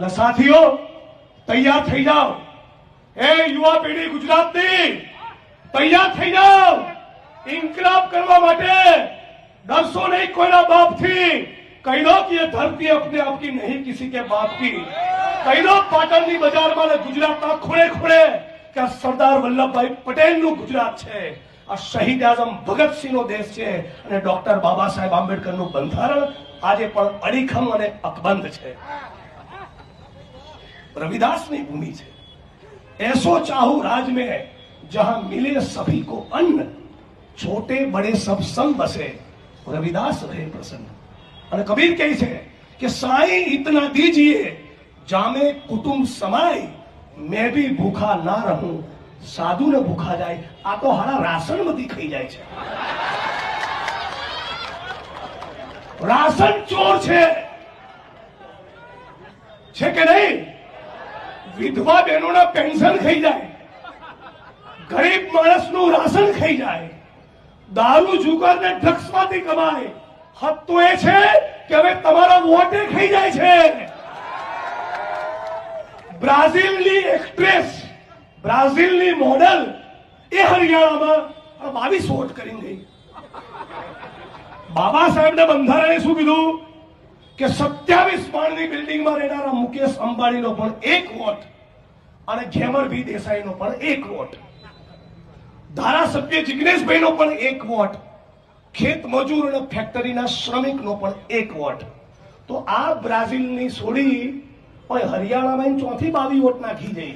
સાથીઓ, તૈયાર થઈ જાઓ. એ યુવા પેઢી ગુજરાતની, તૈયાર થઈ જાઓ. ઇન્કલાબ કરવા માટે ડરશો નહીં કોઈના બાપથી. કહી દો કે ધરતી અપને આપકી નહીં કિસી કે બાપ કી કહી દો પાટણની બજારમાં ને ગુજરાતના ખૂણે ખૂણે કે આ સરદાર વલ્લભભાઈ પટેલનું ગુજરાત છે. આ શહીદ આઝમ ભગતસિંહનો દેશ છે અને ડોક્ટર બાબા સાહેબ આંબેડકરનું બંધારણ આજે પણ અડીખમ અને અકબંધ છે. रविदास ભૂમિ છે. ऐसो चाहू राज में जहां मिले सभी को अन्न छोटे बड़े सब संग बसे रविदास रहे प्रसन्न અને કબીર કહે છે કે, સાઈ ઇતના દીજીએ, જામે કુટુંબ સમાય, મેં ભી ભૂખા ના રહું, સાધુ ને ભૂખા જાય. આ તો હારા રાશનમાં દેખાઈ જાય છે. રાશન ચોર છે. છે કે નહીં? વિધવા બહેનોના પેન્શન ખાઈ જાય. ગરીબ માણસનું રાશન ખાઈ જાય. દારૂ, જુગાર ને ડ્રગ્સમાંથી કમાય. હદ તો એ છે કે હવે તમારા વોટે ખાઈ જાય છે. બ્રાઝિલની એક્ટ્રેસ, બ્રાઝિલની મોડલ એ હરિયાણામાં બાવીસ વોટ કરીને ગઈ. બાબા સાહેબને બંધારણે શું કીધું? કે સત્યાવીસ માળની બિલ્ડિંગમાં રહેનારા મુકેશ અંબાણીનો પણ એક વોટ અને ઘેમરભી દેસાઈનો પણ એક વોટ. ધારાસભ્ય જિગ્નેશભાઈનો પણ એક વોટ. ખેત મજૂર અને ફેક્ટરીના શ્રમિકનો પણ એક વોટ. તો આ બ્રાઝિલની છોડી હરિયાણામાં ચોથી બાવી વોટ નાખી જઈ